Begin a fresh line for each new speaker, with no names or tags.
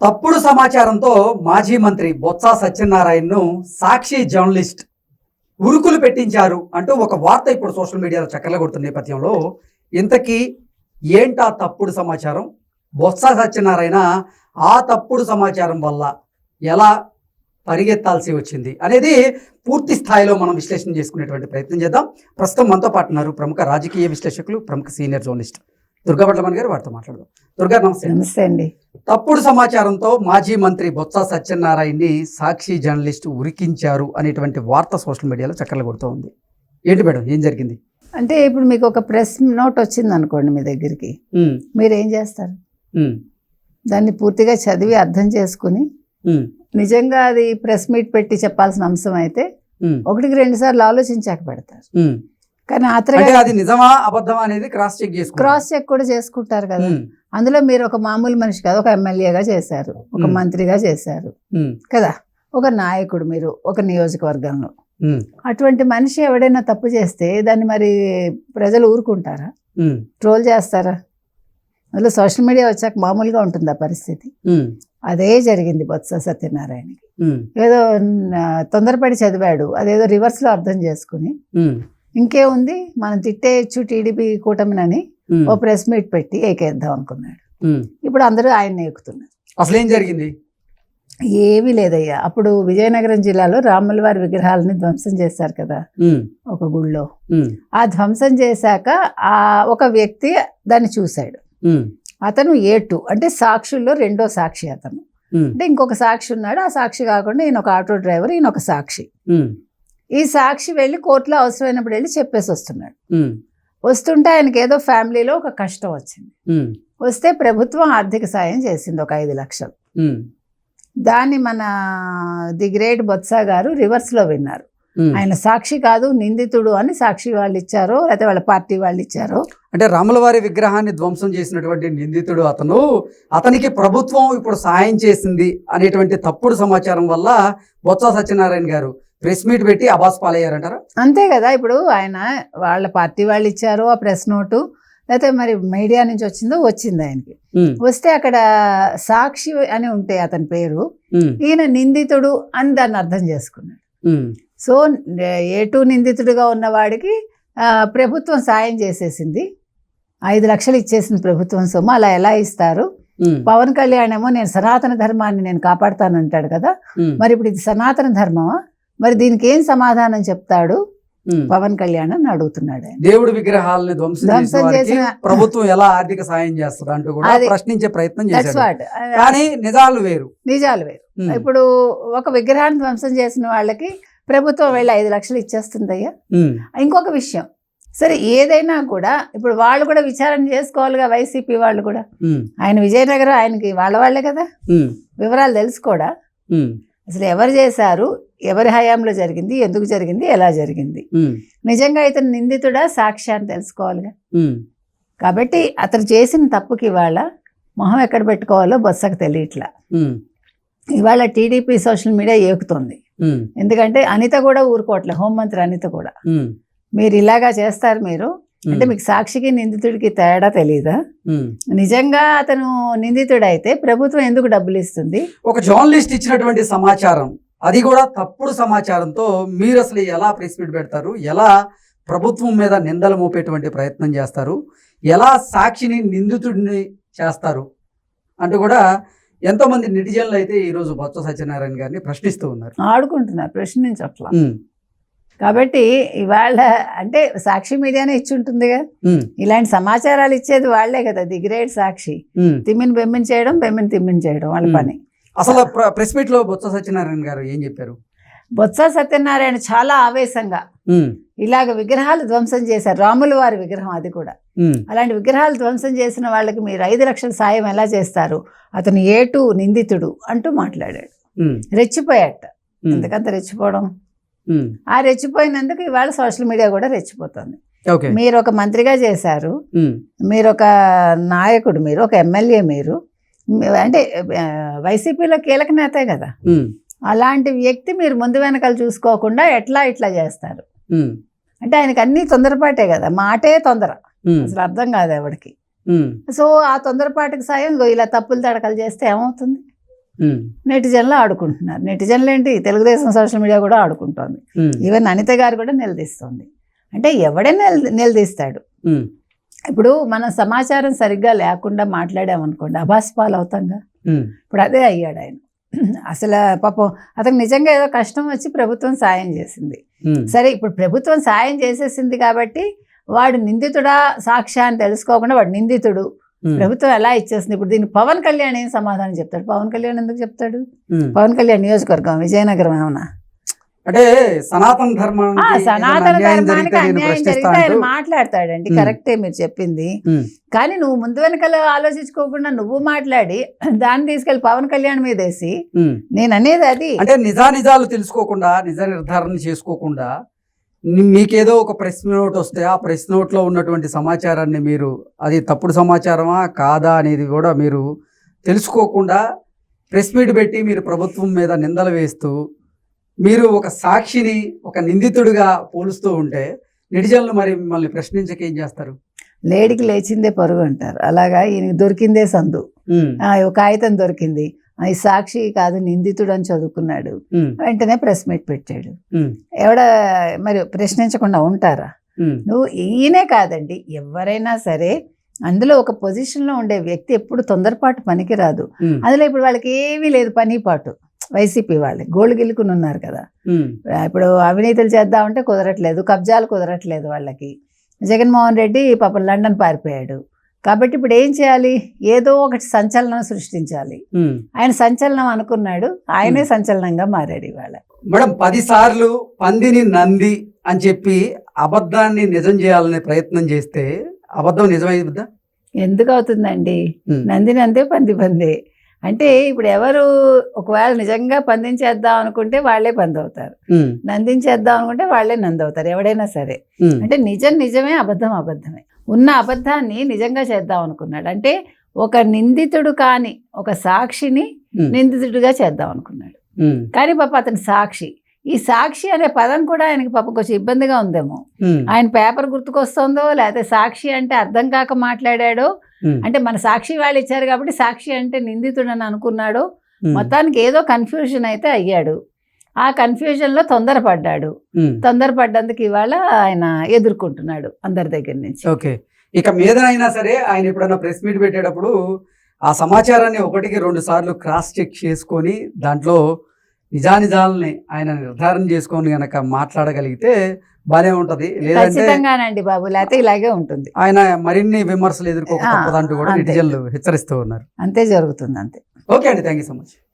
తప్పుడు సమాచారంతో మాజీ మంత్రి బొత్స సత్యనారాయణను సాక్షి జర్నలిస్ట్ ఉరుకులు పెట్టించారు అంటూ ఒక వార్త ఇప్పుడు సోషల్ మీడియాలో చక్కర్లు కొడుతున్న నేపథ్యంలో ఇంతకీ ఏంటా తప్పుడు సమాచారం? బొత్స సత్యనారాయణ ఆ తప్పుడు సమాచారం వల్ల ఎలా పరిగెత్తాల్సి వచ్చింది అనేది పూర్తి స్థాయిలో మనం విశ్లేషణ చేసుకునేటువంటి ప్రయత్నం చేద్దాం. ప్రస్తుతం మనతో పాటు ఉన్నారు ప్రముఖ రాజకీయ విశ్లేషకులు ప్రముఖ సీనియర్ జర్నలిస్ట్ దుర్గా భట్లమణి గారు వారితో మాట్లాడదాం. దుర్గా నమస్తే.
నమస్తే అండి.
తప్పుడు సమాచారంతో మాజీ మంత్రి బొత్స సత్యనారాయణని సాక్షి జర్నలిస్టు ఉరికించారు అనేటువంటి వార్త సోషల్ మీడియాలో చక్కర్లు కొడుతూ ఉంది. ఏంటి మేడం ఏం జరిగింది?
అంటే ఇప్పుడు మీకు ఒక ప్రెస్ నోట్ వచ్చింది అనుకోండి మీ దగ్గరికి. మీరు ఏం చేస్తారు? దాన్ని పూర్తిగా చదివి అర్థం చేసుకుని నిజంగా అది ప్రెస్ మీట్ పెట్టి చెప్పాల్సిన అంశం అయితే ఒకటికి రెండు సార్లు ఆలోచించాక పెడతారు. కానీ ఆతరగా
అది నిజమా అబద్ధమా అనేది క్రాస్ చెక్ చేసుకుంటారు.
క్రాస్ చెక్ కూడా చేసుకుంటారు కదా. అందులో మీరు ఒక మామూలు మనిషి కాదు ఒక ఎమ్మెల్యేగా చేశారు ఒక. మంత్రిగా చేశారు కదా. ఒక నాయకుడు మీరు ఒక నియోజకవర్గంలో. అటువంటి మనిషి ఎవడైనా తప్పు చేస్తే దాన్ని మరి ప్రజలు ఊరుకుంటారా? ట్రోల్ చేస్తారా? అందులో సోషల్ మీడియా వచ్చాక మామూలుగా ఉంటుంది ఆ పరిస్థితి. అదే జరిగింది బొత్స సత్యనారాయణకి. ఏదో తొందరపడి చదివాడు అదేదో రివర్స్లో అర్థం చేసుకుని ఇంకేముంది మనం తిట్టేయచ్చు టీడీపీ కూటమినని ఓ ప్రెస్ మీట్ పెట్టి ఏకేద్దాం అనుకున్నాడు. ఇప్పుడు అందరూ ఆయన ఎక్కుతున్నారు.
అసలు ఏం జరిగింది?
ఏమీ లేదయ్యా. అప్పుడు విజయనగరం జిల్లాలో రాముల వారి విగ్రహాలని ధ్వంసం చేశారు కదా ఒక గుళ్ళో. ఆ ధ్వంసం చేశాక ఆ ఒక వ్యక్తి దాన్ని చూశాడు. అతను ఏ టూ అంటే సాక్షుల్లో రెండో సాక్షి అతను. అంటే ఇంకొక సాక్షి ఉన్నాడు. ఆ సాక్షి కాకుండా ఈయన ఒక ఆటో డ్రైవర్ ఈయన ఒక సాక్షి. ఈ సాక్షి వెళ్ళి కోర్టులో అవసరమైనప్పుడు వెళ్ళి చెప్పేసి వస్తున్నాడు. వస్తుంటే ఆయనకి ఏదో ఫ్యామిలీలో ఒక కష్టం వచ్చింది. వస్తే ప్రభుత్వం ఆర్థిక సాయం చేసింది ఒక ఐదు లక్షలు. దాన్ని మన ది గ్రేట్ బొత్స గారు రివర్స్లో విన్నారు. ఆయన సాక్షి కాదు నిందితుడు అని సాక్షి వాళ్ళు ఇచ్చారో లేకపోతే వాళ్ళ పార్టీ వాళ్ళు ఇచ్చారో.
అంటే రాములవారి విగ్రహాన్ని ధ్వంసం చేసినటువంటి నిందితుడు అతను అతనికి ప్రభుత్వం ఇప్పుడు సాయం చేసింది అనేటువంటి తప్పుడు సమాచారం వల్ల బొత్స సత్యనారాయణ గారు ప్రెస్ మీట్ పెట్టి అబాస్ పాలయ్యారంటారా?
అంతే కదా ఇప్పుడు ఆయన వాళ్ళ పార్టీ వాళ్ళు ఇచ్చారో ఆ ప్రెస్ నోటు లేకపోతే మరి మీడియా నుంచి వచ్చిందో వచ్చింది ఆయనకి. వస్తే అక్కడ సాక్షి అని ఉంటే అతని పేరు ఈయన నిందితుడు అని దాన్ని అర్థం చేసుకున్నాడు. సో ఏ టూ నిందితుడిగా ఉన్నవాడికి ప్రభుత్వం సాయం చేసేసింది. ఐదు లక్షలు ఇచ్చేసింది ప్రభుత్వం సొమ్ము అలా ఎలా ఇస్తారు? పవన్ కళ్యాణ్ ఏమో నేను సనాతన ధర్మాన్ని నేను కాపాడుతానంటాడు కదా. మరి ఇప్పుడు ఇది సనాతన ధర్మమా? మరి దీనికి ఏం సమాధానం చెప్తాడు. పవన్ కళ్యాణ్ అని అడుగుతున్నాడు
దేవుడి విగ్రహాలని ధ్వంసం చేసిన ప్రభుత్వం ఎలా ఆర్థిక సాయం చేస్తుంది అంటూ కూడా ప్రశ్నించే ప్రయత్నం చేశారు
వాట్
కానీ నిజాలు వేరు.
నిజాలు వేరు. ఇప్పుడు ఒక విగ్రహాన్ని ధ్వంసం చేసిన వాళ్ళకి ప్రభుత్వం వెళ్ళి ఐదు లక్షలు ఇచ్చేస్తుందయ్యా. ఇంకొక విషయం. సరే ఏదైనా కూడా ఇప్పుడు వాళ్ళు కూడా విచారణ చేసుకోవాలిగా వైసీపీ వాళ్ళు కూడా. ఆయన విజయనగరం ఆయనకి వాళ్ళ వాళ్ళే కదా. వివరాలు తెలుసుకోడా? అసలు ఎవరు చేశారు? ఎవరి హయాంలో జరిగింది ఎందుకు జరిగింది ఎలా జరిగింది. నిజంగా ఇతను నిందితుడా సాక్ష్యాన్ని తెలుసుకోవాలిగా.
ఉమ్,
కాబట్టి అతను చేసిన తప్పుకి ఇవాళ మొహం ఎక్కడ పెట్టుకోవాలో బొత్సకు తెలియట్లా. ఇవాళ టీడీపీ సోషల్ మీడియా ఏకుతుంది. ఎందుకంటే అనిత కూడా ఊరుకోవట్లే హోంమంత్రి అనిత కూడా. మీరు ఇలాగా చేస్తారు మీరు అంటే మీకు సాక్షికి నిందితుడికి తేడా తెలియదా
ఉమ్.
నిజంగా అతను నిందితుడైతే ప్రభుత్వం ఎందుకు డబ్బులు ఇస్తుంది?
ఒక జర్నలిస్ట్ ఇచ్చినటువంటి సమాచారం అది కూడా తప్పుడు సమాచారంతో మీరు అసలు ఎలా ప్రెస్ మీట్ పెడతారు? ఎలా ప్రభుత్వం మీద నిందలు మోపేటువంటి ప్రయత్నం చేస్తారు? ఎలా సాక్షిని నిందితుడిని చేస్తారు? అంటూ కూడా ఎంతో మంది నెటిజన్లు అయితే ఈరోజు బొత్స సత్యనారాయణ గారిని ప్రశ్నిస్తూ ఉన్నారు.
ఆడుకుంటున్నారు ప్రశ్నించట్లా. కాబట్టి ఇవాళ అంటే సాక్షి మీడియానే ఇచ్చి ఉంటుందిగా. ఇలాంటి సమాచారాలు ఇచ్చేది వాళ్ళే కదా ది గ్రేట్ సాక్షి. తిమ్మిని బెమ్మిని చేయడం బెమ్మిని తిమ్మిని చేయడం వాళ్ళ. పని.
అసలు ప్ర- ప్రెస్ మీట్లో బొత్స సత్యనారాయణ గారు ఏం చెప్పారు?
బొత్స సత్యనారాయణ చాలా ఆవేశంగా ఇలాగ విగ్రహాలు ధ్వంసం చేశారు. రాముల వారి విగ్రహం అది కూడా. అలాంటి విగ్రహాలు ధ్వంసం చేసిన వాళ్ళకి మీరు ఐదు లక్షల సాయం ఎలా చేస్తారు? అతను ఏటు నిందితుడు అంటూ మాట్లాడాడు. రెచ్చిపోయాట. ఎందుకంత రెచ్చిపోవడం. ఆ రెచ్చిపోయినందుకు ఇవాళ సోషల్ మీడియా కూడా రెచ్చిపోతుంది. మీరు ఒక మంత్రిగా చేశారు. మీరు ఒక నాయకుడు మీరు ఒక ఎమ్మెల్యే మీరు. అంటే వైసీపీలో కీలక నేతే కదా. అలాంటి వ్యక్తి మీరు ముందు వెనకాల చూసుకోకుండా ఎట్లా ఇట్లా చేస్తారు? అంటే ఆయనకి అన్నీ తొందరపాటే కదా. మాటే తొందర. అసలు అర్థం కాదు ఎవరికి సో ఆ తొందరపాటుకి సాయం ఇలా తప్పులు తడకలు చేస్తే ఏమవుతుంది? నెటిజన్లు ఆడుకుంటున్నారు. నెటిజన్లు ఏంటి? తెలుగుదేశం సోషల్ మీడియా కూడా ఆడుకుంటోంది. ఈవెన్ అనిత గారు కూడా నిలదీస్తుంది. అంటే ఎవడైనా నిల- నిలదీస్తాడు. ఇప్పుడు మనం సమాచారం సరిగ్గా లేకుండా మాట్లాడామనుకోండి అభాస్పాలు అవుతాంగా ఇప్పుడు అదే అయ్యాడు ఆయన అసలు పాపం అతనికి నిజంగా ఏదో కష్టం వచ్చి ప్రభుత్వం సాయం చేసింది. సరే ఇప్పుడు ప్రభుత్వం సాయం చేసేసింది కాబట్టి వాడు నిందితుడా సాక్ష్య అని తెలుసుకోకుండా వాడు నిందితుడు. ప్రభుత్వం ఎలా ఇచ్చేసింది ఇప్పుడు దీనికి పవన్ కళ్యాణ్ ఏం సమాధానం చెప్తాడు? పవన్ కళ్యాణ్ ఎందుకు చెప్తాడు. పవన్ కళ్యాణ్ నియోజకవర్గం విజయనగరం ఏమన్నా?
అంటే సనాతన ఏదైనా
సనాతన ధర్మానికి అన్యాయం జరిగితే ఆయన మాట్లాడతాడండి. కరెక్టే మీరు చెప్పింది కానీ నువ్వు ముందు వెనకాల ఆలోచించుకోకుండా నువ్వు మాట్లాడి దాన్ని తీసుకెళ్ళి పవన్ కళ్యాణ్ మీద వేసి. నేను అనేది అది
అంటే నిజానిజాలు తెలుసుకోకుండా నిజ నిర్ధారణ చేసుకోకుండా మీకేదో ఒక ప్రెస్ నోట్ వస్తే ఆ ప్రెస్ నోట్లో ఉన్నటువంటి సమాచారాన్ని మీరు అది తప్పుడు సమాచారమా కాదా అనేది కూడా మీరు తెలుసుకోకుండా ప్రెస్ మీట్ పెట్టి మీరు ప్రభుత్వం మీద నిందలు వేస్తూ మీరు ఒక సాక్షిని ఒక నిందితుడిగా పోలుస్తూ ఉంటే నెటిజన్లు మరి మిమ్మల్ని ప్రశ్నించక ఏం చేస్తారు?
లేడికి లేచిందే పరుగు అంటారు. అలాగా ఈయనకి దొరికిందే సందు. ఒక కాగితం దొరికింది. ఆ, ఈ సాక్షి కాదు నిందితుడు అని చదువుకున్నాడు. వెంటనే ప్రెస్ మీట్ పెట్టాడు. ఎవడ మరి ప్రశ్నించకుండా ఉంటారా? నువ్వు ఈయనే కాదండి ఎవరైనా సరే అందులో ఒక పొజిషన్లో ఉండే వ్యక్తి ఎప్పుడు తొందరపాటు పనికిరాదు. అందులో ఇప్పుడు వాళ్ళకి ఏమీ లేదు పని పాటు. వైసీపీ వాళ్ళు. గోల్డ్ గిల్లుకుని ఉన్నారు కదా. ఇప్పుడు అవినీతులు చేద్దామంటే కుదరట్లేదు. కబ్జాలు కుదరట్లేదు వాళ్ళకి. జగన్మోహన్ రెడ్డి పాపం లండన్ పారిపోయాడు. కాబట్టి ఇప్పుడు ఏం చేయాలి? ఏదో ఒకటి సంచలనం సృష్టించాలి. ఆయన సంచలనం అనుకున్నాడు. ఆయనే సంచలనంగా మారాడు ఇవాళ.
మేడం పది సార్లు పందిని నంది అని చెప్పి అబద్ధాన్ని నిజం చేయాలనే ప్రయత్నం చేస్తే అబద్ధం నిజమైద్దా
ఎందుకు అవుతుందండి? నందిని అంతే పంది పంది. అంటే ఇప్పుడు ఎవరు ఒకవేళ నిజంగా పందించేద్దాం అనుకుంటే వాళ్ళే పంది అవుతారు
ఉమ్,
నందించేద్దాం అనుకుంటే వాళ్ళే నంది అవుతారు ఎవడైనా సరే. అంటే నిజం నిజమే అబద్ధం అబద్ధమే. ఉన్న అబద్ధాన్ని నిజంగా చేద్దాం అనుకున్నాడు. అంటే ఒక నిందితుడు కాని ఒక సాక్షిని నిందితుడిగా చేద్దాం అనుకున్నాడు. కానీ పాప అతని సాక్షి ఈ సాక్షి అనే పదం కూడా ఆయనకి పాప కొంచెం ఇబ్బందిగా ఉందేమో. ఆయన పేపర్ గుర్తుకొస్తుందో లేకపోతే సాక్షి అంటే అర్థం కాక మాట్లాడాడో అంటే మన సాక్షి వాళ్ళు ఇచ్చారు కాబట్టి సాక్షి అంటే నిందితుడు అని అనుకున్నాడు మొత్తానికి ఏదో కన్ఫ్యూజన్ అయితే అయ్యాడు. ఆ కన్ఫ్యూజన్లో తొందరపడ్డాడు. తొందరపడ్డందుకు ఇవాళ ఆయన ఎదుర్కొంటున్నాడు అందరి దగ్గర నుంచి.
ఓకే. ఇక మీదనైనా సరే ఆయన ఎప్పుడైనా ప్రెస్ మీట్ పెట్టేటప్పుడు ఆ సమాచారాన్ని ఒకటికి రెండు సార్లు క్రాస్ చెక్ చేసుకొని దాంట్లో నిజానిజాలని ఆయన నిర్ధారణ చేసుకొని గనక మాట్లాడగలిగితే బానే ఉంటది. లేదంటే
బాబు లేకపోతే ఇలాగే ఉంటుంది.
ఆయన మరిన్ని విమర్శలు ఎదుర్కోక తప్పదంటూ కూడా. నెటిజన్లు హెచ్చరిస్తూ ఉన్నారు.
అంతే జరుగుతుంది అంతే.
ఓకే అండి థ్యాంక్ యూ సో మచ్.